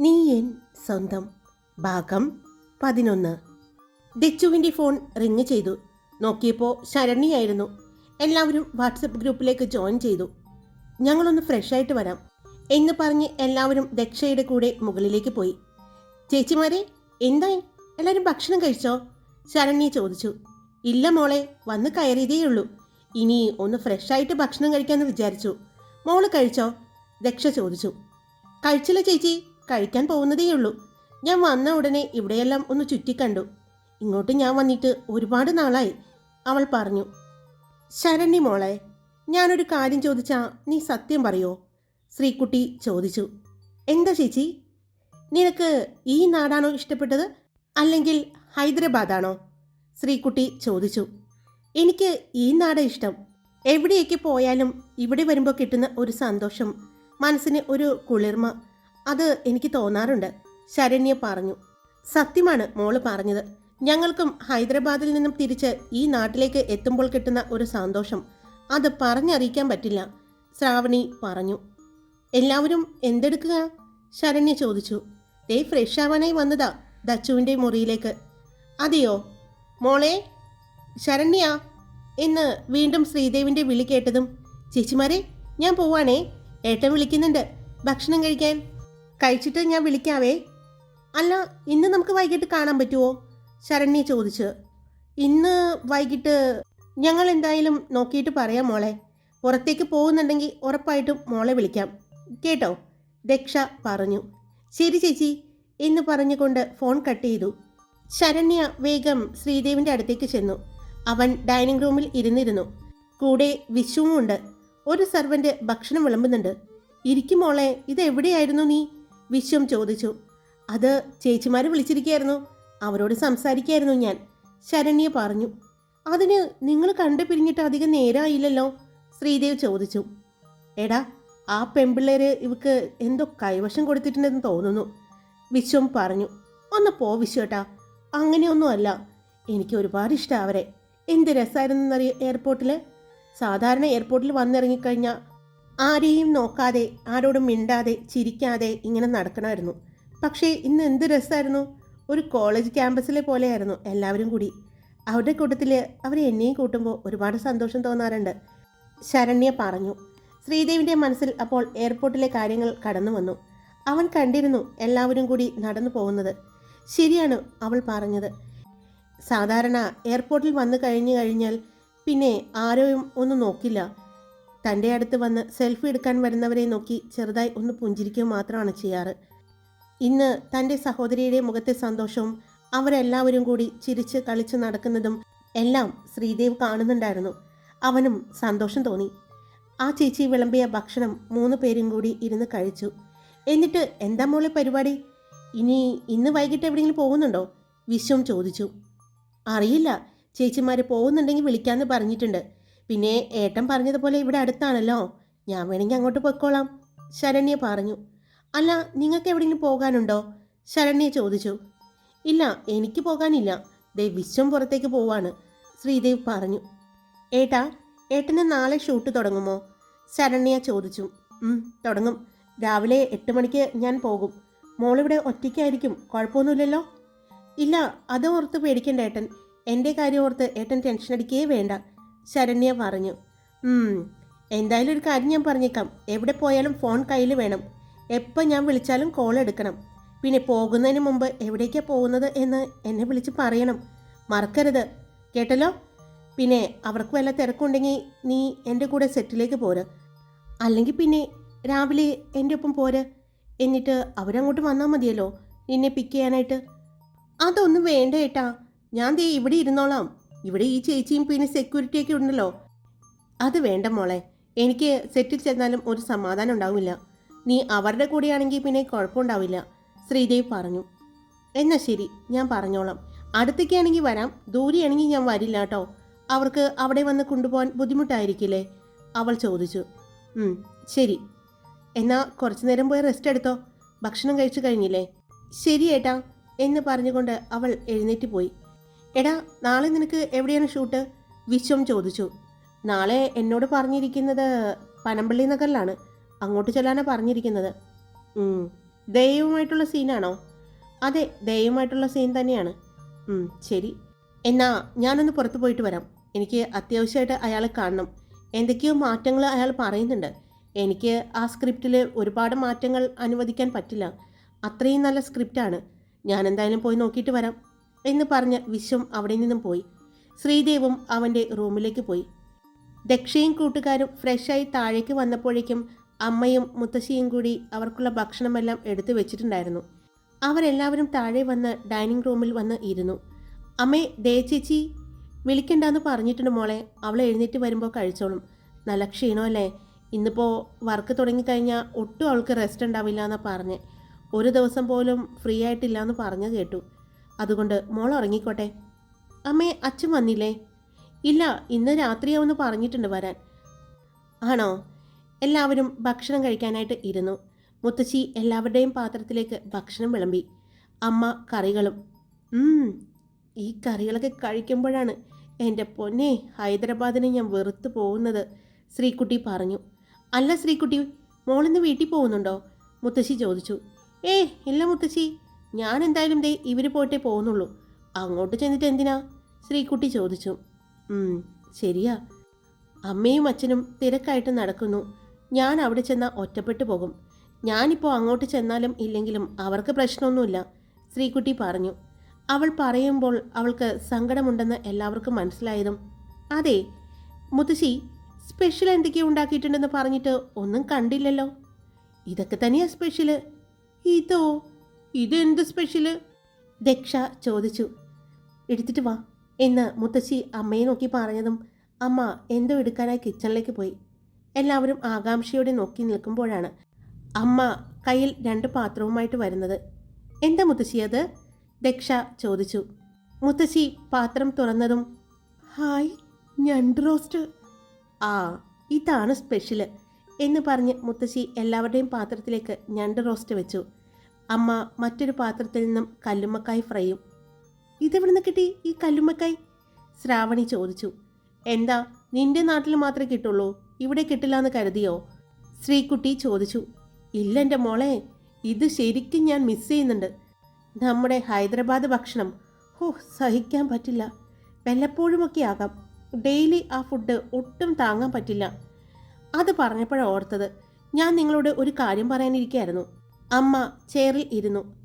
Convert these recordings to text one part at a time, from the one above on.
നീ എൻ സ്വന്തം. ഭാഗം പതിനൊന്ന്. ഡിച്ചുവിന്റെ ഫോൺ റിങ് ചെയ്തു. നോക്കിയപ്പോൾ ശരണിയായിരുന്നു എല്ലാവരും വാട്സപ്പ് ഗ്രൂപ്പിലേക്ക് ജോയിൻ ചെയ്തു. ഞങ്ങളൊന്ന് ഫ്രഷ് ആയിട്ട് വരാം എന്ന് പറഞ്ഞ് എല്ലാവരും ദക്ഷയുടെ കൂടെ മുകളിലേക്ക് പോയി. ചേച്ചിമാരെ എന്തായി എല്ലാവരും ഭക്ഷണം കഴിച്ചോ? ശരണ്യ ചോദിച്ചു. ഇല്ല മോളെ വന്ന് കയറിയതേ ഉള്ളൂ. ഇനി ഒന്ന് ഫ്രഷായിട്ട് ഭക്ഷണം കഴിക്കാമെന്ന് വിചാരിച്ചു. മോൾ കഴിച്ചോ? ദക്ഷ ചോദിച്ചു. കഴിച്ചില്ല ചേച്ചി. കഴിക്കാൻ പോകുന്നതേയുള്ളൂ. ഞാൻ വന്ന ഉടനെ ഇവിടെയെല്ലാം ഒന്ന് ചുറ്റിക്കണ്ടു ഇങ്ങോട്ട് ഞാൻ വന്നിട്ട് ഒരുപാട് നാളായി. അവൾ പറഞ്ഞു ശരണ്യ മോളെ ഞാനൊരു കാര്യം ചോദിച്ചാ നീ സത്യം പറയോ? ശ്രീകുട്ടി ചോദിച്ചു എന്താ ചേച്ചി? നിനക്ക് ഈ നാടാണോ ഇഷ്ടപ്പെട്ടത് അല്ലെങ്കിൽ ഹൈദരാബാദാണോ? ശ്രീകുട്ടി ചോദിച്ചു എനിക്ക് ഈ നാടാ ഇഷ്ടം. എവിടെയൊക്കെ പോയാലും ഇവിടെ വരുമ്പോൾ കിട്ടുന്ന ഒരു സന്തോഷം മനസ്സിന് ഒരു കുളിർമ അത് എനിക്ക് തോന്നാറുണ്ട്. ശരണ്യ പറഞ്ഞു. സത്യമാണ് മോൾ പറഞ്ഞത്. ഞങ്ങൾക്കും ഹൈദരാബാദിൽ നിന്നും തിരിച്ച് ഈ നാട്ടിലേക്ക് എത്തുമ്പോൾ കിട്ടുന്ന ഒരു സന്തോഷം. അത് പറഞ്ഞറിയിക്കാൻ പറ്റില്ല ശ്രാവണി പറഞ്ഞു. എല്ലാവരും എന്തെടുക്കുക? ശരണ്യ ചോദിച്ചു. ദേ ഫ്രഷ് ആവാനായി വന്നതാ ദച്ചുവിന്റെ മുറിയിലേക്ക്. അതെയോ? മോളെ ശരണ്യ എന്ന് വീണ്ടും ശ്രീദേവിന്റെ വിളി കേട്ടതും ചേച്ചിമാരെ ഞാൻ പോവാണേ ഏട്ടൻ വിളിക്കുന്നുണ്ട് ഭക്ഷണം കഴിക്കാൻ. കഴിച്ചിട്ട് ഞാൻ വിളിക്കാവേ. അല്ല ഇന്ന് നമുക്ക് വൈകിട്ട് കാണാൻ പറ്റുമോ ശരണ്യ ചോദിച്ച്. ഇന്ന് വൈകിട്ട് ഞങ്ങൾ എന്തായാലും നോക്കിയിട്ട് പറയാം മോളെ. പുറത്തേക്ക് പോകുന്നുണ്ടെങ്കിൽ ഉറപ്പായിട്ടും മോളെ വിളിക്കാം. കേട്ടോ? ദക്ഷ പറഞ്ഞു. ശരി ചേച്ചി എന്ന് പറഞ്ഞുകൊണ്ട് ഫോൺ കട്ട് ചെയ്തു. ശരണ്യ വേഗം ശ്രീദേവിന്റെ അടുത്തേക്ക് ചെന്നു. അവൻ ഡൈനിങ് റൂമിൽ ഇരുന്നിരുന്നു. കൂടെ വിഷുവും ഉണ്ട് ഒരു സർവന്റ് ഭക്ഷണം വിളമ്പുന്നുണ്ട്. ഇരിക്കും മോളെ ഇത് എവിടെയായിരുന്നു നീ? വിശ്വം ചോദിച്ചു. അത് ചേച്ചിമാർ വിളിച്ചിരിക്കുകയായിരുന്നു അവരോട് സംസാരിക്കായിരുന്നു ഞാൻ ശരണ്യ പറഞ്ഞു. അതിന് നിങ്ങൾ കണ്ടു പിരിഞ്ഞിട്ട് അധികം നേരമായില്ലല്ലോ ശ്രീദേവ് ചോദിച്ചു. എടാ ആ പെൺപിള്ളേര് ഇവക്ക് എന്തോ കൈവശം കൊടുത്തിട്ടുണ്ടെന്ന് തോന്നുന്നു വിശ്വം പറഞ്ഞു. ഒന്ന് പോ വിശ്വട്ടാ. അങ്ങനെയൊന്നുമല്ല. എനിക്ക് ഒരുപാട് ഇഷ്ടം അവരെ. എന്ത് രസമായിരുന്നു എയർപോർട്ടിൽ സാധാരണ എയർപോർട്ടിൽ വന്നിറങ്ങിക്കഴിഞ്ഞാൽ ആരെയും നോക്കാതെ ആരോടും മിണ്ടാതെ ചിരിക്കാതെ ഇങ്ങനെ നടക്കണമായിരുന്നു. പക്ഷേ ഇന്ന് എന്ത് രസമായിരുന്നു? ഒരു കോളേജ് ക്യാമ്പസിലെ പോലെയായിരുന്നു എല്ലാവരും കൂടി. അവരുടെ കൂട്ടത്തിൽ അവർ എന്നെയും കൂട്ടുമ്പോൾ ഒരുപാട് സന്തോഷം തോന്നാറുണ്ട്. ശരണ്യ പറഞ്ഞു. ശ്രീദേവിന്റെ മനസ്സിൽ അപ്പോൾ എയർപോർട്ടിലെ കാര്യങ്ങൾ കടന്നു വന്നു. അവൻ കണ്ടിരുന്നു എല്ലാവരും കൂടി നടന്നു പോകുന്നത്. ശരിയാണ് അവൾ പറഞ്ഞത്. സാധാരണ എയർപോർട്ടിൽ വന്നു കഴിഞ്ഞു കഴിഞ്ഞാൽ പിന്നെ ആരോയും ഒന്നും നോക്കില്ല. തന്റെ അടുത്ത് വന്ന് സെൽഫി എടുക്കാൻ വരുന്നവരെ നോക്കി ചെറുതായി ഒന്ന് പുഞ്ചിരിക്കുക മാത്രമാണ് ചെയ്യാറ്. ഇന്ന് തന്റെ സഹോദരിയുടെ മുഖത്തെ സന്തോഷവും അവരെല്ലാവരും കൂടി ചിരിച്ച് കളിച്ച് നടക്കുന്നതും എല്ലാം ശ്രീദേവ് കാണുന്നുണ്ടായിരുന്നു. അവനും സന്തോഷം തോന്നി. ആ ചേച്ചി വിളമ്പിയ ഭക്ഷണം മൂന്ന് പേരും കൂടി ഇരുന്ന് കഴിച്ചു. എന്നിട്ട് എന്താ മോളെ പരിപാടി? ഇനി ഇന്ന് വൈകിട്ട് എവിടെയെങ്കിലും പോകുന്നുണ്ടോ? വിശ്വം ചോദിച്ചു. അറിയില്ല. ചേച്ചിമാർ പോകുന്നുണ്ടെങ്കിൽ വിളിക്കാമെന്ന് പറഞ്ഞിട്ടുണ്ട്. പിന്നെ ഏട്ടൻ പറഞ്ഞതുപോലെ ഇവിടെ അടുത്താണല്ലോ. ഞാൻ വേണമെങ്കിൽ അങ്ങോട്ട് പൊയ്ക്കോളാം. ശരണ്യ പറഞ്ഞു. അല്ല നിങ്ങൾക്ക് എവിടെയെങ്കിലും പോകാനുണ്ടോ? ശരണ്യ ചോദിച്ചു. ഇല്ല എനിക്ക് പോകാനില്ല. ദേ വിശ്വം പുറത്തേക്ക് പോവാണ്. ശ്രീദേവ് പറഞ്ഞു. ഏട്ടാ ഏട്ടന് നാളെ ഷൂട്ട് തുടങ്ങുമോ? ശരണ്യ ചോദിച്ചു. തുടങ്ങും. രാവിലെ എട്ട് മണിക്ക് ഞാൻ പോകും. മോളിവിടെ ഒറ്റയ്ക്കായിരിക്കും. കുഴപ്പമൊന്നുമില്ലല്ലോ? ഇല്ല അത് ഓർത്ത് പേടിക്കണ്ട ഏട്ടൻ. എന്റെ കാര്യം ഓർത്ത് ഏട്ടൻ ടെൻഷൻ അടിക്കുകയേ വേണ്ട. ശരണ്യ പറഞ്ഞു "ഉം, എന്തായാലും ഒരു കാര്യം ഞാൻ പറഞ്ഞേക്കാം. എവിടെ പോയാലും ഫോൺ കയ്യിൽ വേണം. എപ്പോൾ ഞാൻ വിളിച്ചാലും കോൾ എടുക്കണം. പിന്നെ പോകുന്നതിന് മുമ്പ് എവിടേക്കാണ് പോകുന്നത് എന്ന് എന്നെ വിളിച്ച് പറയണം. മറക്കരുത്. കേട്ടല്ലോ? പിന്നെ അവർക്ക് വല്ല തിരക്കുണ്ടെങ്കിൽ നീ എന്റെ കൂടെ സെറ്റിലേക്ക് പോര്. അല്ലെങ്കിൽ പിന്നെ രാവിലെ എന്റെ ഒപ്പം പോര്. എന്നിട്ട് അവരങ്ങോട്ട് വന്നാൽ മതിയല്ലോ. നിന്നെ പിക്ക് ചെയ്യാനായിട്ട്. അതൊന്നും വേണ്ട ഏട്ടാ. ഞാൻ ദേ ഇവിടെ ഇരുന്നോളാം. ഇവിടെ ഈ ചേച്ചിയും പിന്നെ സെക്യൂരിറ്റിയൊക്കെ ഉണ്ടല്ലോ. അത് വേണ്ട മോളെ. എനിക്ക് സെറ്റിൽ ചെന്നാലും ഒരു സമാധാനം ഉണ്ടാവില്ല. നീ അവരുടെ കൂടെയാണെങ്കിൽ പിന്നെ കുഴപ്പമുണ്ടാവില്ല. ശ്രീദേവ് പറഞ്ഞു. എന്നാ ശരി ഞാൻ പറഞ്ഞോളാം. അടുത്തേക്കാണെങ്കിൽ വരാം. ദൂരെയാണെങ്കിൽ ഞാൻ വരില്ല കേട്ടോ. അവർക്ക് അവിടെ വന്ന് കൊണ്ടുപോകാൻ ബുദ്ധിമുട്ടായിരിക്കില്ലേ? അവൾ ചോദിച്ചു. "ഉം, ശരി. എന്നാ കുറച്ചു നേരം പോയി റെസ്റ്റ് എടുത്തോ. ഭക്ഷണം കഴിച്ചു കഴിഞ്ഞില്ലേ? ശരി ഏട്ടാ എന്ന് പറഞ്ഞുകൊണ്ട് അവൾ എഴുന്നേറ്റ് പോയി. എടാ നാളെ നിനക്ക് എവിടെയാണ് ഷൂട്ട് വിശ്വം ചോദിച്ചു. നാളെ എന്നോട് പറഞ്ഞിരിക്കുന്നത് പനമ്പള്ളി നഗറിലാണ്. അങ്ങോട്ട് ചെല്ലാനാണ് പറഞ്ഞിരിക്കുന്നത്. ദയവുമായിട്ടുള്ള സീനാണോ അതെ ദയവുമായിട്ടുള്ള സീൻ തന്നെയാണ്. ശരി. എന്നാ ഞാനൊന്ന് പുറത്ത് പോയിട്ട് വരാം. എനിക്ക് അത്യാവശ്യമായിട്ട് അയാളെ കാണണം. എന്തൊക്കെയോ മാറ്റങ്ങൾ അയാൾ പറയുന്നുണ്ട്. എനിക്ക് ആ സ്ക്രിപ്റ്റിൽ ഒരുപാട് മാറ്റങ്ങൾ അനുവദിക്കാൻ പറ്റില്ല. അത്രയും നല്ല സ്ക്രിപ്റ്റാണ് ഞാൻ എന്തായാലും പോയി നോക്കിയിട്ട് വരാം. എന്ന് പറഞ്ഞ് വിശ്വം അവിടെ നിന്നും പോയി. ശ്രീദേവും അവന്റെ റൂമിലേക്ക് പോയി. ദക്ഷയും കൂട്ടുകാരും ഫ്രഷായി താഴേക്ക് വന്നപ്പോഴേക്കും അമ്മയും മുത്തശ്ശിയും കൂടി അവർക്കുള്ള ഭക്ഷണമെല്ലാം എടുത്തു വെച്ചിട്ടുണ്ടായിരുന്നു. അവരെല്ലാവരും താഴെ വന്ന് ഡൈനിങ് റൂമിൽ വന്ന് ഇരുന്നു. അമ്മേ ദേ ചേച്ചി വിളിക്കണ്ടെന്ന് പറഞ്ഞിട്ടുണ്ട് മോളെ. അവൾ എഴുന്നേറ്റ് വരുമ്പോൾ കഴിച്ചോളും. നല്ല ക്ഷീണമല്ലേ? ഇന്നിപ്പോൾ വർക്ക് തുടങ്ങിക്കഴിഞ്ഞാൽ ഒട്ടും അവൾക്ക് റെസ്റ്റ് ഉണ്ടാവില്ല എന്നാണ് പറഞ്ഞ്. ഒരു ദിവസം പോലും ഫ്രീ ആയിട്ടില്ല എന്ന് പറഞ്ഞു കേട്ടു. അതുകൊണ്ട് മോൾ ഉറങ്ങിക്കോട്ടെ. അമ്മേ അച്ഛൻ വന്നില്ലേ? ഇല്ല ഇന്ന് രാത്രിയാവുമെന്ന് പറഞ്ഞിട്ടുണ്ട് വരാൻ. ആണോ? എല്ലാവരും ഭക്ഷണം കഴിക്കാനായിട്ട് ഇരുന്നു. മുത്തശ്ശി എല്ലാവരുടെയും പാത്രത്തിലേക്ക് ഭക്ഷണം വിളമ്പി. അമ്മ കറികളും ഈ കറികളൊക്കെ കഴിക്കുമ്പോഴാണ് എന്റെ പൊന്നെ ഹൈദരാബാദിനെ ഞാൻ വെറുത്തു പോകുന്നത് ശ്രീകുട്ടി പറഞ്ഞു. അല്ല ശ്രീകുട്ടി മോളിന്ന് വീട്ടിൽ പോകുന്നുണ്ടോ? മുത്തശ്ശി ചോദിച്ചു. ഏ ഇല്ല മുത്തശ്ശി. ഞാൻ എന്തായാലും ദേ ഇവർ പോയിട്ടേ പോകുന്നുള്ളൂ. അങ്ങോട്ട് ചെന്നിട്ട് എന്തിനാ? ശ്രീകുട്ടി ചോദിച്ചു. ശരിയാ. അമ്മയും അച്ഛനും തിരക്കായിട്ട് നടക്കുന്നു. ഞാൻ അവിടെ ചെന്നാൽ ഒറ്റപ്പെട്ടു പോകും. ഞാനിപ്പോൾ അങ്ങോട്ട് ചെന്നാലും ഇല്ലെങ്കിലും അവർക്ക് പ്രശ്നമൊന്നുമില്ല ശ്രീകുട്ടി പറഞ്ഞു. അവൾ പറയുമ്പോൾ അവൾക്ക് സങ്കടമുണ്ടെന്ന് എല്ലാവർക്കും മനസ്സിലായതും അതെ മുത്തശ്ശി സ്പെഷ്യൽ എന്തൊക്കെയോ ഉണ്ടാക്കിയിട്ടുണ്ടെന്ന് പറഞ്ഞിട്ട് ഒന്നും കണ്ടില്ലല്ലോ. ഇതൊക്കെ തന്നെയാ സ്പെഷ്യൽ ഇതോ ഇതെന്ത് സ്പെഷ്യൽ ദക്ഷ ചോദിച്ചു. എടുത്തിട്ട് വാ. എന്ന് മുത്തശ്ശി അമ്മയെ നോക്കി പറഞ്ഞതും അമ്മ എന്തോ എടുക്കാനായി കിച്ചണിലേക്ക് പോയി. എല്ലാവരും ആകാംക്ഷയോടെ നോക്കി നിൽക്കുമ്പോഴാണ് അമ്മ കയ്യിൽ രണ്ട് പാത്രവുമായിട്ട് വരുന്നത്. എന്താ മുത്തശ്ശി അത്? ദക്ഷ ചോദിച്ചു. മുത്തശ്ശി പാത്രം തുറന്നതും ഹായ് ഞണ്ട് റോസ്റ്റ് ആ ഇതാണ് സ്പെഷ്യൽ എന്ന് പറഞ്ഞ് മുത്തശ്ശി എല്ലാവരുടെയും പാത്രത്തിലേക്ക് ഞണ്ട് റോസ്റ്റ് വെച്ചു. അമ്മ മറ്റൊരു പാത്രത്തിൽ നിന്നും കല്ലുമ്മക്കായ് ഫ്രൈയും ഇതെവിടുന്ന് കിട്ടി ഈ കല്ലുമ്മക്കായ്? ശ്രാവണി ചോദിച്ചു. എന്താ നിന്റെ നാട്ടിൽ മാത്രമേ കിട്ടുള്ളൂ? ഇവിടെ കിട്ടില്ല എന്ന് കരുതിയോ? ശ്രീകുട്ടി ചോദിച്ചു. ഇല്ല എന്റെ മോളെ ഇത് ശരിക്കും ഞാൻ മിസ് ചെയ്യുന്നുണ്ട്. നമ്മുടെ ഹൈദരാബാദ് ഭക്ഷണം ഹോ സഹിക്കാൻ പറ്റില്ല. വല്ലപ്പോഴുമൊക്കെ ആകാം. ഡെയിലി ആ ഫുഡ് ഒട്ടും താങ്ങാൻ പറ്റില്ല. അത് പറഞ്ഞപ്പോഴാണ് ഓർത്തത്. ഞാൻ നിങ്ങളോട് ഒരു കാര്യം പറയാനിരിക്കുകയായിരുന്നു അമ്മ ചെയറിൽ ഇരുന്നു.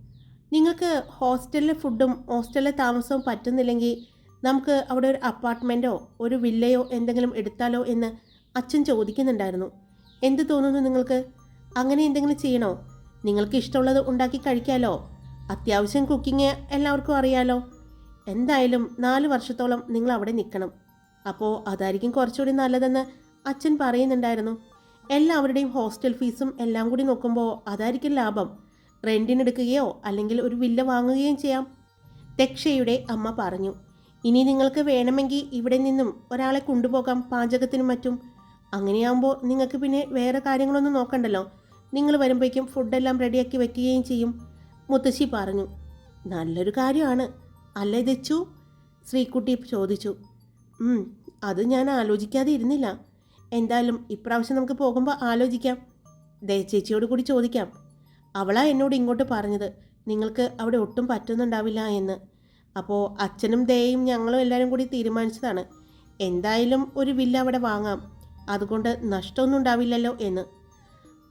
നിങ്ങൾക്ക് ഹോസ്റ്റലിലെ ഫുഡും ഹോസ്റ്റലിലെ താമസവും പറ്റുന്നില്ലെങ്കിൽ നമുക്ക് അവിടെ ഒരു അപ്പാർട്ട്മെന്റോ ഒരു വില്ലയോ എന്തെങ്കിലും എടുത്താലോ എന്ന് അച്ഛൻ ചോദിക്കുന്നുണ്ടായിരുന്നു. എന്ത് തോന്നുന്നു നിങ്ങൾക്ക്? അങ്ങനെ എന്തെങ്കിലും ചെയ്യണോ? നിങ്ങൾക്ക് ഇഷ്ടമുള്ളത് ഉണ്ടാക്കി കഴിക്കാലോ? അത്യാവശ്യം കുക്കിംഗ് എല്ലാവർക്കും അറിയാലോ? എന്തായാലും നാല് വർഷത്തോളം നിങ്ങൾ അവിടെ നിൽക്കണം. അപ്പോൾ അതായിരിക്കും കുറച്ചുകൂടി നല്ലതെന്ന് അച്ഛൻ പറയുന്നുണ്ടായിരുന്നു. എല്ലാവരുടെയും ഹോസ്റ്റൽ ഫീസും എല്ലാം കൂടി നോക്കുമ്പോൾ അതായിരിക്കും ലാഭം. റെന്റിനെടുക്കുകയോ അല്ലെങ്കിൽ ഒരു വില്ല വാങ്ങുകയും ചെയ്യാം. ദക്ഷയുടെ അമ്മ പറഞ്ഞു ഇനി നിങ്ങൾക്ക് വേണമെങ്കിൽ ഇവിടെ നിന്നും ഒരാളെ കൊണ്ടുപോകാം പാചകത്തിനും മറ്റും. അങ്ങനെയാകുമ്പോൾ നിങ്ങൾക്ക് പിന്നെ വേറെ കാര്യങ്ങളൊന്നും നോക്കണ്ടല്ലോ. നിങ്ങൾ വരുമ്പോഴേക്കും ഫുഡെല്ലാം റെഡിയാക്കി വെക്കുകയും ചെയ്യും. മുത്തശ്ശി പറഞ്ഞു നല്ലൊരു കാര്യമാണ്. അല്ലേ ദച്ചു? ശ്രീക്കുട്ടി ചോദിച്ചു "ഉം, അത് ഞാൻ ആലോചിക്കാതെ ഇരുന്നില്ല. എന്തായാലും ഇപ്രാവശ്യം നമുക്ക് പോകുമ്പോൾ ആലോചിക്കാം. ദേ ചേച്ചിയോട് കൂടി ചോദിക്കാം. അവളാ എന്നോട് ഇങ്ങോട്ട് പറഞ്ഞത്. നിങ്ങൾക്ക് അവിടെ ഒട്ടും പറ്റുന്നുണ്ടാവില്ല എന്ന്. അപ്പോൾ അച്ഛനും ദേയും ഞങ്ങളും എല്ലാവരും കൂടി തീരുമാനിച്ചതാണ്. എന്തായാലും ഒരു വില്ല അവിടെ വാങ്ങാം. അതുകൊണ്ട് നഷ്ടമൊന്നും ഉണ്ടാവില്ലല്ലോ എന്ന്.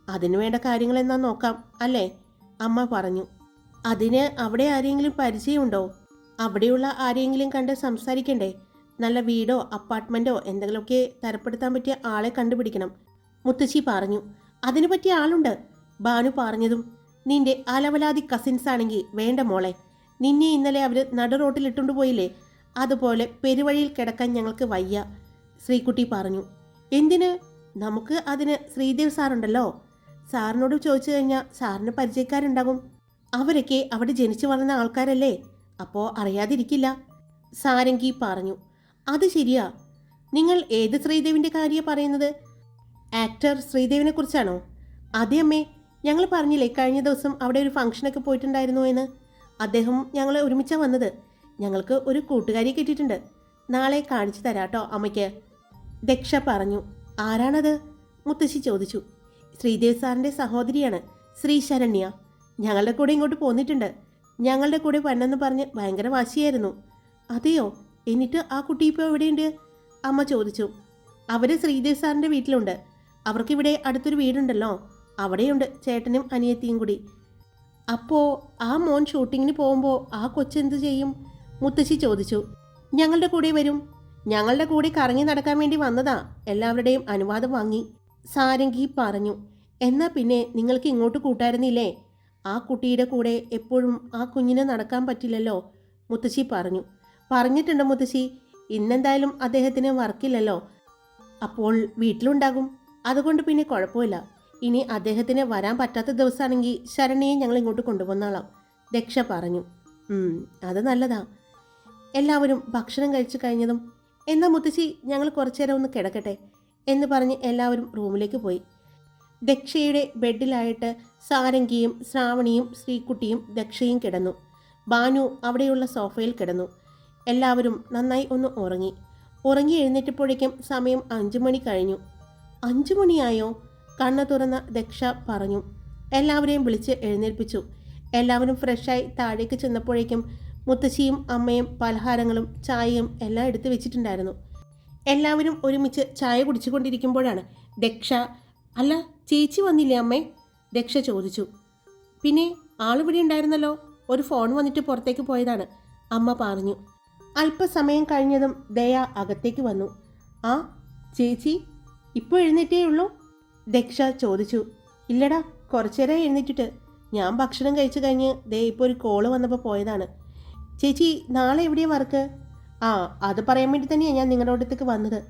അതിനു വേണ്ട കാര്യങ്ങൾ എന്നാ നോക്കാം അല്ലേ? അമ്മ പറഞ്ഞു. അതിന് അവിടെ ആരെങ്കിലും പരിചയമുണ്ടോ? അവിടെയുള്ള ആരെങ്കിലും കണ്ട് സംസാരിക്കണ്ടേ? നല്ല വീടോ അപ്പാർട്ട്മെന്റോ എന്തെങ്കിലുമൊക്കെ തരപ്പെടുത്താൻ പറ്റിയ ആളെ കണ്ടുപിടിക്കണം. മുത്തശ്ശി പറഞ്ഞു അതിനു പറ്റിയ ആളുണ്ട് ബാനു പറഞ്ഞതും നിന്റെ അലവലാതി കസിൻസ് ആണെങ്കിൽ വേണ്ട മോളെ നിന്നെ ഇന്നലെ അവർ നട റോട്ടിൽ ഇട്ടുകൊണ്ട് പോയില്ലേ അതുപോലെ പെരുവഴിയിൽ കിടക്കാൻ ഞങ്ങൾക്ക് വയ്യ ശ്രീകുട്ടി പറഞ്ഞു. എന്തിന്? നമുക്ക് അതിന് ശ്രീദേവ് സാറുണ്ടല്ലോ. സാറിനോട് ചോദിച്ചു കഴിഞ്ഞാൽ സാറിന് പരിചയക്കാരുണ്ടാകും. അവരൊക്കെ അവിടെ ജനിച്ചു വളർന്ന ആൾക്കാരല്ലേ അപ്പോൾ അറിയാതിരിക്കില്ല സാരംഗി പറഞ്ഞു. അത് ശരിയാ. നിങ്ങൾ ഏത് ശ്രീദേവിന്റെ കാര്യമാണ് പറയുന്നത്? ആക്ടർ ശ്രീദേവിനെ കുറിച്ചാണോ? അതെ അമ്മേ ഞങ്ങൾ പറഞ്ഞില്ലേ കഴിഞ്ഞ ദിവസം അവിടെ ഒരു ഫംഗ്ഷനൊക്കെ പോയിട്ടുണ്ടായിരുന്നു എന്ന്? അദ്ദേഹം ഞങ്ങളെ ഒരുമിച്ചാണ് വന്നത്. ഞങ്ങൾക്ക് ഒരു കൂട്ടുകാരിയെ കിട്ടിയിട്ടുണ്ട്. നാളെ കാണിച്ചു തരാട്ടോ അമ്മയ്ക്ക്. ദക്ഷ പറഞ്ഞു. ആരാണത്? മുത്തശ്ശി ചോദിച്ചു. ശ്രീദേവ് സാറിന്റെ സഹോദരിയാണ് ശ്രീ ശരണ്യ. ഞങ്ങളുടെ കൂടെ ഇങ്ങോട്ട് പോന്നിട്ടുണ്ട്. ഞങ്ങളുടെ കൂടെ വന്നെന്ന് പറഞ്ഞ് ഭയങ്കര വാശിയായിരുന്നു. അതെയോ? എന്നിട്ട് ആ കുട്ടി ഇപ്പോൾ എവിടെയുണ്ട്? അമ്മ ചോദിച്ചു. അവർ ശ്രീദേവ് സാറിന്റെ വീട്ടിലുണ്ട്. അവർക്കിവിടെ അടുത്തൊരു വീടുണ്ടല്ലോ. അവിടെയുണ്ട് ചേട്ടനും അനിയത്തിയും കൂടി. അപ്പോൾ ആ മോൻ ഷൂട്ടിങ്ങിന് പോകുമ്പോൾ ആ കൊച്ചെന്ത് ചെയ്യും? മുത്തശ്ശി ചോദിച്ചു. ഞങ്ങളുടെ കൂടെ വരും. ഞങ്ങളുടെ കൂടെ കറങ്ങി നടക്കാൻ വേണ്ടി വന്നതാ. എല്ലാവരുടെയും അനുവാദം വാങ്ങി. സാരംഗി പറഞ്ഞു. എന്നാൽ പിന്നെ നിങ്ങൾക്ക് ഇങ്ങോട്ട് കൂട്ടായിരുന്നില്ലേ? ആ കുട്ടിയുടെ കൂടെ എപ്പോഴും ആ കുഞ്ഞിനെ നടക്കാൻ പറ്റില്ലല്ലോ മുത്തശ്ശി പറഞ്ഞു. പറഞ്ഞിട്ടുണ്ട് മുത്തശ്ശി? ഇന്നെന്തായാലും അദ്ദേഹത്തിന് വർക്കില്ലല്ലോ. അപ്പോൾ വീട്ടിലുണ്ടാകും. അതുകൊണ്ട് പിന്നെ കുഴപ്പമില്ല. ഇനി അദ്ദേഹത്തിന് വരാൻ പറ്റാത്ത ദിവസമാണെങ്കിൽ ശരണിയെ ഞങ്ങൾ ഇങ്ങോട്ട് കൊണ്ടുവന്നോളാം. ദക്ഷ പറഞ്ഞു. "ഉം, അത് നല്ലതാ. എല്ലാവരും ഭക്ഷണം കഴിച്ചു കഴിഞ്ഞതും എന്നാൽ മുത്തശ്ശി ഞങ്ങൾ കുറച്ചു നേരം ഒന്ന് കിടക്കട്ടെ എന്ന് പറഞ്ഞ് എല്ലാവരും റൂമിലേക്ക് പോയി. ദക്ഷയുടെ ബെഡിലായിട്ട് സാരംഗിയും ശ്രാവണിയും ശ്രീകുട്ടിയും ദക്ഷയും കിടന്നു. ബാനു അവിടെയുള്ള സോഫയിൽ കിടന്നു. എല്ലാവരും നന്നായി ഒന്ന് ഉറങ്ങി. ഉറങ്ങി എഴുന്നേറ്റപ്പോഴേക്കും സമയം അഞ്ചു മണി കഴിഞ്ഞു. അഞ്ചു മണിയായോ? കണ്ണ തുറന്ന ദക്ഷ പറഞ്ഞു. എല്ലാവരെയും വിളിച്ച് എഴുന്നേൽപ്പിച്ചു. എല്ലാവരും ഫ്രഷായി താഴേക്ക് ചെന്നപ്പോഴേക്കും മുത്തശ്ശിയും അമ്മയും പലഹാരങ്ങളും ചായയും എല്ലാം എടുത്തു വെച്ചിട്ടുണ്ടായിരുന്നു. എല്ലാവരും ഒരുമിച്ച് ചായ കുടിച്ചുകൊണ്ടിരിക്കുമ്പോഴാണ് ദക്ഷ അല്ല ചേച്ചി വന്നില്ലേ അമ്മേ? ദക്ഷ ചോദിച്ചു. പിന്നെ ആളിവിടെ ഉണ്ടായിരുന്നല്ലോ. ഒരു ഫോൺ വന്നിട്ട് പുറത്തേക്ക് പോയതാണ് അമ്മ പറഞ്ഞു. അല്പസമയം കഴിഞ്ഞതും ദയ അകത്തേക്ക് വന്നു. ആ ചേച്ചി ഇപ്പോൾ എഴുന്നേറ്റേ ഉള്ളൂ? ദക്ഷ ചോദിച്ചു. ഇല്ലടാ കുറച്ചേരം എഴുന്നേറ്റിട്ട്. ഞാൻ ഭക്ഷണം കഴിച്ചു കഴിഞ്ഞ് ദേ ഇപ്പോൾ ഒരു കോൾ വന്നപ്പോൾ പോയതാണ്. ചേച്ചി നാളെ എവിടെയാണ് വർക്ക്? ആ അത് പറയാൻ വേണ്ടി തന്നെയാണ് ഞാൻ നിങ്ങളുടെ അടുത്തേക്ക് വന്നത്.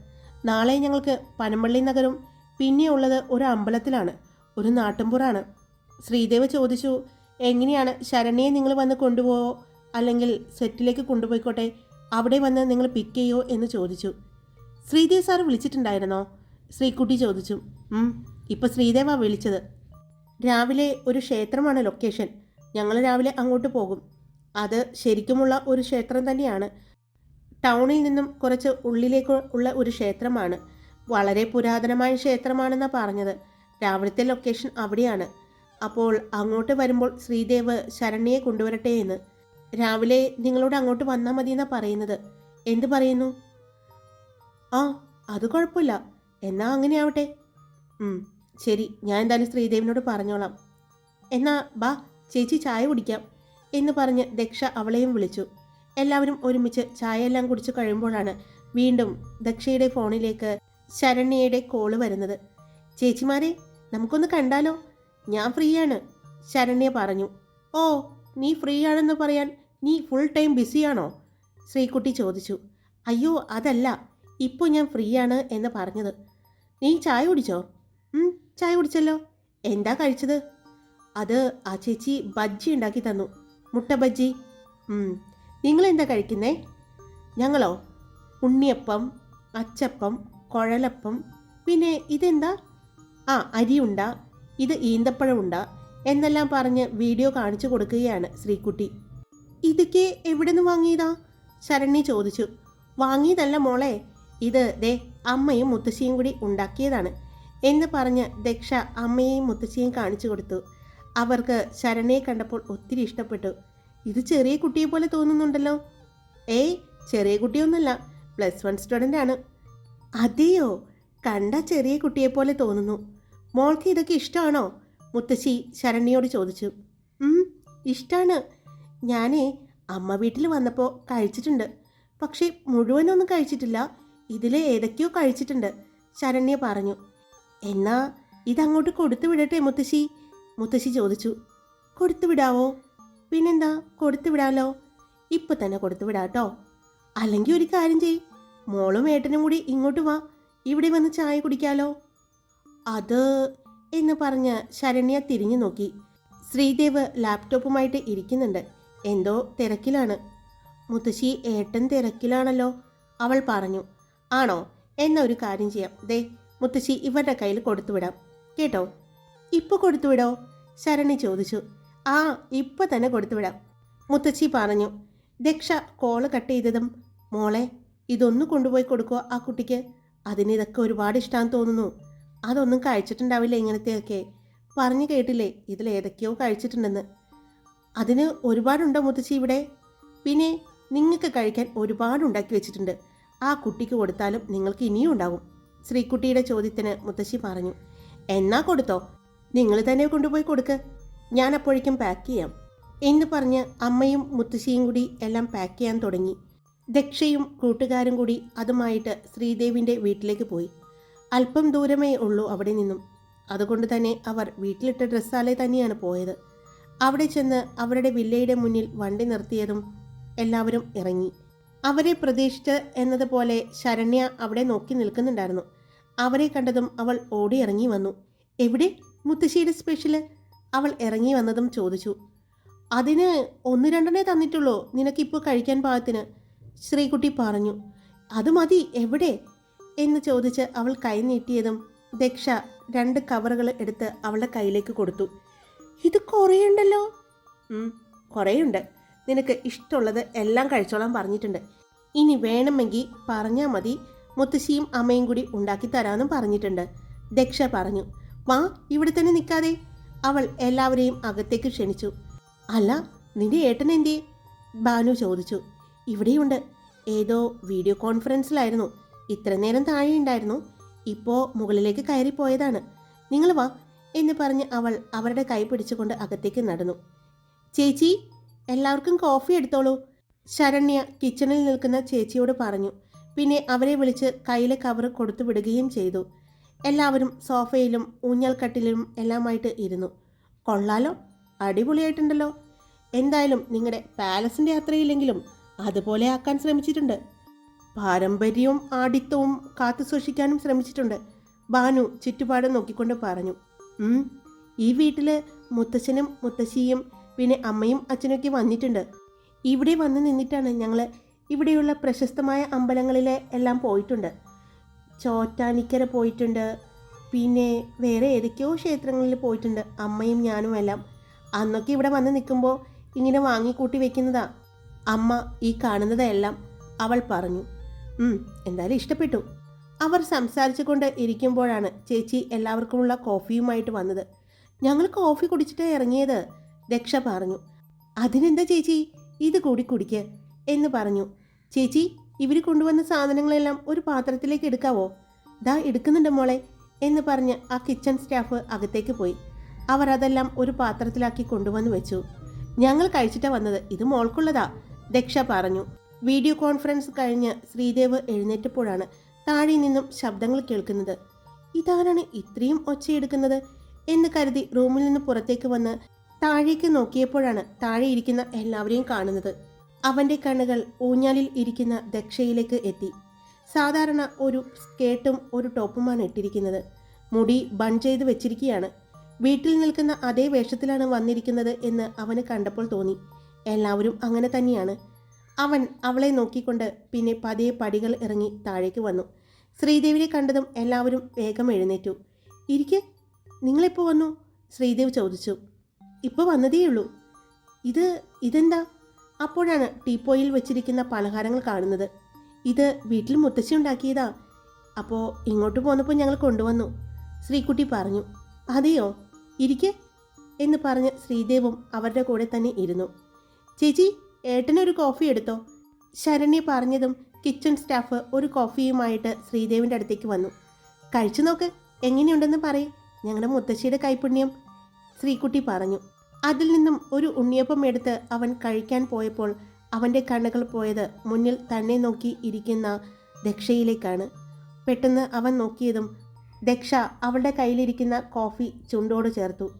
നാളെ ഞങ്ങൾക്ക് പനമ്പള്ളി നഗരം പിന്നെ ഉള്ളത് ഒരു അമ്പലത്തിലാണ് ഒരു നാട്ടുംപുറാണ് ശ്രീദേവ് ചോദിച്ചു. എങ്ങനെയാണ് ശരണ്യെ നിങ്ങൾ വന്ന് കൊണ്ടുപോവോ? അല്ലെങ്കിൽ സെറ്റിലേക്ക് കൊണ്ടുപോയിക്കോട്ടെ? അവിടെ വന്ന് നിങ്ങൾ പിക്ക് ചെയ്യോ എന്ന് ചോദിച്ചു. ശ്രീദേവ് സാർ വിളിച്ചിട്ടുണ്ടായിരുന്നോ? ശ്രീകുട്ടി ചോദിച്ചു. ഇപ്പോൾ ശ്രീദേവാ വിളിച്ചത്. രാവിലെ ഒരു ക്ഷേത്രമാണ് ലൊക്കേഷൻ ഞങ്ങൾ രാവിലെ അങ്ങോട്ട് പോകും. അത് ശരിക്കുമുള്ള ഒരു ക്ഷേത്രം തന്നെയാണ്. ടൗണിൽ നിന്നും കുറച്ച് ഉള്ളിലേക്ക് ഉള്ള ഒരു ക്ഷേത്രമാണ്. വളരെ പുരാതനമായ ക്ഷേത്രമാണെന്നാണ് പറഞ്ഞത്. രാവിലത്തെ ലൊക്കേഷൻ അവിടെയാണ്. അപ്പോൾ അങ്ങോട്ട് വരുമ്പോൾ ശ്രീദേവ് ശരണ്യെ കൊണ്ടുവരട്ടെ എന്ന്. രാവിലെ നിങ്ങളോട് അങ്ങോട്ട് വന്നാൽ മതി എന്നാ പറയുന്നത്. എന്ത് പറയുന്നു? ആ അത് കുഴപ്പമില്ല. എന്നാ അങ്ങനെ ആവട്ടെ ഉം, ശരി ഞാൻ എന്തായാലും ശ്രീദേവിനോട് പറഞ്ഞോളാം. എന്നാ ബാ ചേച്ചി ചായ കുടിക്കാം എന്ന് പറഞ്ഞ് ദക്ഷ അവളെയും വിളിച്ചു. എല്ലാവരും ഒരുമിച്ച് ചായ എല്ലാം കുടിച്ചു കഴിയുമ്പോഴാണ് വീണ്ടും ദക്ഷയുടെ ഫോണിലേക്ക് ശരണ്യയുടെ കോൾ വരുന്നത്. ചേച്ചിമാരെ നമുക്കൊന്ന് കണ്ടാലോ? ഞാൻ ഫ്രീയാണ് ശരണ്യ പറഞ്ഞു. ഓ നീ ഫ്രീ ആണെന്ന് പറയാൻ നീ ഫുൾ ടൈം ബിസിയാണോ ശ്രീകുട്ടി ചോദിച്ചു. അയ്യോ അതല്ല. ഇപ്പോൾ ഞാൻ ഫ്രീ ആണ് എന്ന് പറഞ്ഞത്. നീ ചായ കുടിച്ചോ? ചായ കുടിച്ചല്ലോ. എന്താ കഴിച്ചത്? അത് ആ ചേച്ചി ബജ്ജി ഉണ്ടാക്കി തന്നു. മുട്ട ബജ്ജി. നിങ്ങളെന്താ കഴിക്കുന്നേ? ഞങ്ങളോ? ഉണ്ണിയപ്പം അച്ചപ്പം കുഴലപ്പം പിന്നെ ഇതെന്താ? ആ അരിയുണ്ട ഇത് ഈന്തപ്പഴമുണ്ട എന്നെല്ലാം പറഞ്ഞ് വീഡിയോ കാണിച്ചു കൊടുക്കുകയാണ് ശ്രീകുട്ടി. ഇതൊക്കെ എവിടെ നിന്ന് വാങ്ങിയതാ? ശരണ്യ ചോദിച്ചു. വാങ്ങിയതല്ല മോളെ ഇത് ദേ അമ്മയും മുത്തശ്ശിയും കൂടി ഉണ്ടാക്കിയതാണ് എന്ന് പറഞ്ഞ് ദക്ഷ അമ്മയെയും മുത്തശ്ശിയും കാണിച്ചു കൊടുത്തു. അവർക്ക് ശരണ്യെ കണ്ടപ്പോൾ ഒത്തിരി ഇഷ്ടപ്പെട്ടു. ഇത് ചെറിയ കുട്ടിയെ പോലെ തോന്നുന്നുണ്ടല്ലോ. ഏയ് ചെറിയ കുട്ടിയൊന്നുമല്ല പ്ലസ് വൺ സ്റ്റുഡന്റ് ആണ്. അതെയോ? കണ്ട ചെറിയ കുട്ടിയെ പോലെ തോന്നുന്നു. മോൾക്ക് ഇതൊക്കെ ഇഷ്ടമാണോ? മുത്തശ്ശി ശരണ്യയോട് ചോദിച്ചു. ഇഷ്ടമാണ് ഞാനേ അമ്മ വീട്ടിൽ വന്നപ്പോൾ കഴിച്ചിട്ടുണ്ട്. പക്ഷേ മുഴുവനൊന്നും കഴിച്ചിട്ടില്ല. ഇതിലെ ഏതൊക്കെയോ കഴിച്ചിട്ടുണ്ട്. ശരണ്യ പറഞ്ഞു. എന്നാ ഇതങ്ങോട്ട് കൊടുത്തു വിടട്ടെ മുത്തശ്ശി. മുത്തശ്ശി ചോദിച്ചു. കൊടുത്തു വിടാവോ? പിന്നെന്താ? കൊടുത്തു വിടാലോ? ഇപ്പം തന്നെ കൊടുത്തു വിടാട്ടോ. അല്ലെങ്കിൽ ഒരു കാര്യം ചെയ് മോളും ഏട്ടനും കൂടി ഇങ്ങോട്ട് വാ. ഇവിടെ വന്ന് ചായ കുടിക്കാലോ. അത് എന്ന് പറഞ്ഞ് ശരണ്യ തിരിഞ്ഞു നോക്കി. ശ്രീദേവ് ലാപ്ടോപ്പുമായിട്ട് ഇരിക്കുന്നുണ്ട്. എന്തോ തിരക്കിലാണ്. മുത്തശ്ശി ഏട്ടൻ തിരക്കിലാണല്ലോ അവൾ പറഞ്ഞു. ആണോ? എന്നാ ഒരു കാര്യം ചെയ്യാം. ദേ മുത്തശ്ശി ഇവരുടെ കയ്യിൽ കൊടുത്തുവിടാം. കേട്ടോ? ഇപ്പൊ കൊടുത്തുവിടോ? ശരണി ചോദിച്ചു. ആ ഇപ്പൊ തന്നെ കൊടുത്തുവിടാം. മുത്തശ്ശി പറഞ്ഞു. ദക്ഷ കോൾ കട്ട് ചെയ്തതും മോളെ ഇതൊന്ന് കൊണ്ടുപോയി കൊടുക്കുക ആ കുട്ടിക്ക്? അതിന് ഇതൊക്കെ ഒരുപാട് ഇഷ്ടമാണെന്ന് തോന്നുന്നു. അതൊന്നും കഴിച്ചിട്ടുണ്ടാവില്ല ഇങ്ങനത്തെയൊക്കെ. പറഞ്ഞു കേട്ടില്ലേ ഇതിൽ ഏതൊക്കെയോ കഴിച്ചിട്ടുണ്ടെന്ന്. അതിന് ഒരുപാടുണ്ടോ മുത്തശ്ശി ഇവിടെ? പിന്നെ നിങ്ങൾക്ക് കഴിക്കാൻ ഒരുപാട് ഉണ്ടാക്കി വെച്ചിട്ടുണ്ട്. ആ കുട്ടിക്ക് കൊടുത്താലും നിങ്ങൾക്ക് ഇനിയും ഉണ്ടാകും. ശ്രീകുട്ടിയുടെ ചോദ്യത്തിന് മുത്തശ്ശി പറഞ്ഞു. എന്നാ കൊടുത്തോ? നിങ്ങൾ തന്നെ കൊണ്ടുപോയി കൊടുക്ക്. ഞാൻ അപ്പോഴേക്കും പാക്ക് ചെയ്യാം. എന്ന് പറഞ്ഞ് അമ്മയും മുത്തശ്ശിയും കൂടി എല്ലാം പാക്ക് ചെയ്യാൻ തുടങ്ങി. ദക്ഷയും കൂട്ടുകാരും കൂടി അതുമായിട്ട് ശ്രീദേവിന്റെ വീട്ടിലേക്ക് പോയി. അല്പം ദൂരമേ ഉള്ളൂ അവിടെ നിന്നും. അതുകൊണ്ട് തന്നെ അവർ വീട്ടിലിട്ട ഡ്രസ്സാലെ തന്നെയാണ് പോയത്. അവിടെ ചെന്ന് അവരുടെ വില്ലയുടെ മുന്നിൽ വണ്ടി നിർത്തിയതും എല്ലാവരും ഇറങ്ങി. അവരെ പ്രതീക്ഷിച്ച് എന്നതുപോലെ ശരണ്യ അവിടെ നോക്കി നിൽക്കുന്നുണ്ടായിരുന്നു. അവരെ കണ്ടതും അവൾ ഓടി ഇറങ്ങി വന്നു. എവിടെ? മുത്തശ്ശിയുടെ സ്പെഷ്യൽ അവൾ ഇറങ്ങി വന്നതും ചോദിച്ചു. അതിന് ഒന്ന് രണ്ടെണ്ണേ തന്നിട്ടുള്ളൂ. നിനക്കിപ്പോൾ കഴിക്കാൻ പാകത്തിന്. ശ്രീകുട്ടി പറഞ്ഞു. അത് മതി. എവിടെ? എന്ന് ചോദിച്ച് അവൾ കൈ നീട്ടിയതും ദക്ഷ രണ്ട് കവറുകൾ എടുത്ത് അവളുടെ കയ്യിലേക്ക് കൊടുത്തു. ഇത് കുറേയുണ്ടല്ലോ. കുറേയുണ്ട്. നിനക്ക് ഇഷ്ടമുള്ളത് എല്ലാം കഴിച്ചോളാൻ പറഞ്ഞിട്ടുണ്ട്. ഇനി വേണമെങ്കിൽ പറഞ്ഞാൽ മതി. മുത്തശ്ശിയും അമ്മയും കൂടി ഉണ്ടാക്കി തരാമെന്നും പറഞ്ഞിട്ടുണ്ട്. ദക്ഷ പറഞ്ഞു വാ ഇവിടെ തന്നെ നിൽക്കാതെ അവൾ എല്ലാവരെയും അകത്തേക്ക് ക്ഷണിച്ചു. അല്ല നിന്റെ ഏട്ടൻ എന്തേ ബാനു ചോദിച്ചു. ഇവിടെയുണ്ട്. ഏതോ വീഡിയോ കോൺഫറൻസിലായിരുന്നു. ഇത്ര നേരം താഴെ ഉണ്ടായിരുന്നു ഇപ്പോൾ മുകളിലേക്ക് കയറിപ്പോയതാണ്. നിങ്ങൾ വാ എന്ന് പറഞ്ഞ് അവൾ അവരുടെ കൈ പിടിച്ചുകൊണ്ട് അകത്തേക്ക് നടന്നു. ചേച്ചി എല്ലാവർക്കും കോഫി എടുത്തോളൂ ശരണ്യ കിച്ചണിൽ നിൽക്കുന്ന ചേച്ചിയോട് പറഞ്ഞു. പിന്നെ അവരെ വിളിച്ച് കയ്യിലെ കവർ കൊടുത്തു വിടുകയും ചെയ്തു. എല്ലാവരും സോഫയിലും ഊഞ്ഞാൽക്കട്ടിലും എല്ലാമായിട്ട് ഇരുന്നു. കൊള്ളാലോ അടിപൊളിയായിട്ടുണ്ടല്ലോ. എന്തായാലും നിങ്ങളുടെ പാലസിന്റെ യാത്രയില്ലെങ്കിലും അതുപോലെ ആക്കാൻ ശ്രമിച്ചിട്ടുണ്ട്. പാരമ്പര്യവും ആഡിത്വവും കാത്തു സൂക്ഷിക്കാനും ശ്രമിച്ചിട്ടുണ്ട് ബാനു ചുറ്റുപാടും നോക്കിക്കൊണ്ട് പറഞ്ഞു. "ഉം, ഈ വീട്ടിൽ മുത്തശ്ശനും മുത്തശ്ശിയും പിന്നെ അമ്മയും അച്ഛനൊക്കെ വന്നിട്ടുണ്ട്. ഇവിടെ വന്ന് നിന്നിട്ടാണ് ഞങ്ങൾ ഇവിടെയുള്ള പ്രശസ്തമായ അമ്പലങ്ങളിലെ എല്ലാം പോയിട്ടുണ്ട്. ചോറ്റാനിക്കര പോയിട്ടുണ്ട്. പിന്നെ വേറെ ഏതൊക്കെയോ ക്ഷേത്രങ്ങളിൽ പോയിട്ടുണ്ട്. അമ്മയും ഞാനും എല്ലാം. അന്നൊക്കെ ഇവിടെ വന്ന് നിൽക്കുമ്പോൾ ഇങ്ങനെ വാങ്ങിക്കൂട്ടി വെക്കുന്നതാ. അമ്മ ഈ കാണുന്നതെല്ലാം അവൾ പറഞ്ഞു. "ഉം, എന്തായാലും ഇഷ്ടപ്പെട്ടു. അവർ സംസാരിച്ചുകൊണ്ട് ഇരിക്കുമ്പോഴാണ് ചേച്ചി എല്ലാവർക്കുമുള്ള കോഫിയുമായിട്ട് വന്നത്. ഞങ്ങൾ കോഫി കുടിച്ചിട്ട് ഇറങ്ങിയത് ദക്ഷ പറഞ്ഞു. അതിനെന്താ ചേച്ചി? ഇത് കൂടി കുടിക്ക് എന്ന് പറഞ്ഞു. ചേച്ചി ഇവർ കൊണ്ടുവന്ന സാധനങ്ങളെല്ലാം ഒരു പാത്രത്തിലേക്ക് എടുക്കാവോ? ദാ എടുക്കുന്നുണ്ട് മോളെ എന്ന് പറഞ്ഞ് ആ കിച്ചൺ സ്റ്റാഫ് അകത്തേക്ക് പോയി. അവർ അതെല്ലാം ഒരു പാത്രത്തിലാക്കി കൊണ്ടുവന്ന് വെച്ചു. ഞങ്ങൾ കഴിച്ചിട്ടാ വന്നത് ഇത് മോൾക്കുള്ളതാ ദക്ഷ പറഞ്ഞു. വീഡിയോ കോൺഫറൻസ് കഴിഞ്ഞ് ശ്രീദേവ് എഴുന്നേറ്റപ്പോഴാണ് താഴെ നിന്നും ശബ്ദങ്ങൾ കേൾക്കുന്നത്. ഇതാരാണ് ഇത്രയും ഒച്ചയെടുക്കുന്നത്? എന്ന് കരുതി റൂമിൽ നിന്ന് പുറത്തേക്ക് വന്ന് താഴേക്ക് നോക്കിയപ്പോഴാണ് താഴെ ഇരിക്കുന്ന എല്ലാവരെയും കാണുന്നത്. അവന്റെ കണ്ണുകൾ ഊഞ്ഞാലിൽ ഇരിക്കുന്ന ദക്ഷയിലേക്ക് എത്തി. സാധാരണ ഒരു സ്കേട്ടും ഒരു ടോപ്പുമാണ് ഇട്ടിരിക്കുന്നത്. മുടി ബൺ ചെയ്ത് വെച്ചിരിക്കുകയാണ്. വീട്ടിൽ നിൽക്കുന്ന അതേ വേഷത്തിലാണ് വന്നിരിക്കുന്നത് എന്ന് അവന് കണ്ടപ്പോൾ തോന്നി. എല്ലാവരും അങ്ങനെ തന്നെയാണ്. അവൻ അവളെ നോക്കിക്കൊണ്ട് പിന്നെ പതിയെ പടികൾ ഇറങ്ങി താഴേക്ക് വന്നു. ശ്രീദേവിനെ കണ്ടതും എല്ലാവരും വേഗം എഴുന്നേറ്റു. ഇരിക്കെ. നിങ്ങളെപ്പോൾ വന്നു? ശ്രീദേവ് ചോദിച്ചു. ഇപ്പോൾ വന്നതേയുള്ളൂ. ഇത് ഇതെന്താ? അപ്പോഴാണ് ടീപ്പോയിൽ വെച്ചിരിക്കുന്ന പലഹാരങ്ങൾ കാണുന്നത്. ഇത് വീട്ടിൽ മുത്തശ്ശി ഉണ്ടാക്കിയതാ. അപ്പോൾ ഇങ്ങോട്ട് പോന്നപ്പോൾ ഞങ്ങൾ കൊണ്ടുവന്നു. ശ്രീകുട്ടി പറഞ്ഞു. അതെയോ? ഇരിക്കെ. എന്ന് പറഞ്ഞ് ശ്രീദേവും അവരുടെ കൂടെ തന്നെ ഇരുന്നു. ചേച്ചി ഏട്ടനൊരു കോഫി എടുത്തോ? ശരണ്യ പറഞ്ഞതും കിച്ചൺ സ്റ്റാഫ് ഒരു കോഫിയുമായിട്ട് ശ്രീദേവിന്റെ അടുത്തേക്ക് വന്നു. കഴിച്ചു നോക്ക് എങ്ങനെയുണ്ടെന്ന് പറയും. ഞങ്ങളുടെ മുത്തശ്ശിയുടെ കൈപുണ്യം. ശ്രീകുട്ടി പറഞ്ഞു. അതിൽ നിന്നും ഒരു ഉണ്ണിയപ്പം എടുത്ത് അവൻ കഴിക്കാൻ പോയപ്പോൾ അവന്റെ കണ്ണുകൾ പോയത് മുന്നിൽ തന്നെ നോക്കി ഇരിക്കുന്ന ദക്ഷയിലേക്കാണ്. പെട്ടെന്ന് അവൻ നോക്കിയതും ദക്ഷ അവളുടെ കയ്യിലിരിക്കുന്ന കോഫി ചുണ്ടോട് ചേർത്തു.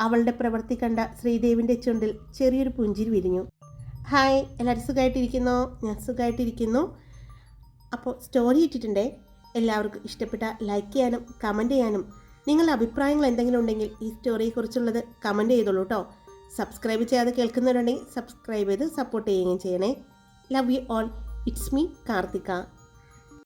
അവളുടെ പ്രവൃത്തി കണ്ട ശ്രീദേവിന്റെ ചുണ്ടിൽ ചെറിയൊരു പുഞ്ചിരി വിരിഞ്ഞു. ഹായ് എല്ലാവരും സുഖമായിട്ടിരിക്കുന്നോ ഞാൻ സുഖമായിട്ടിരിക്കുന്നു അപ്പോൾ സ്റ്റോറി ഇട്ടിട്ടുണ്ടേ? എല്ലാവർക്കും ഇഷ്ടപ്പെട്ട ലൈക്ക് ചെയ്യാനും കമന്റ് ചെയ്യാനും നിങ്ങളുടെ അഭിപ്രായങ്ങൾ എന്തെങ്കിലും ഉണ്ടെങ്കിൽ ഈ സ്റ്റോറിയെക്കുറിച്ചുള്ളത് കമന്റ് ചെയ്തോളൂ കേട്ടോ സബ്സ്ക്രൈബ് ചെയ്യാതെ കേൾക്കുന്നവരുണ്ടെങ്കിൽ സബ്സ്ക്രൈബ് ചെയ്ത് സപ്പോർട്ട് ചെയ്യുകയും ചെയ്യണേ. Love you all it's me Karthika.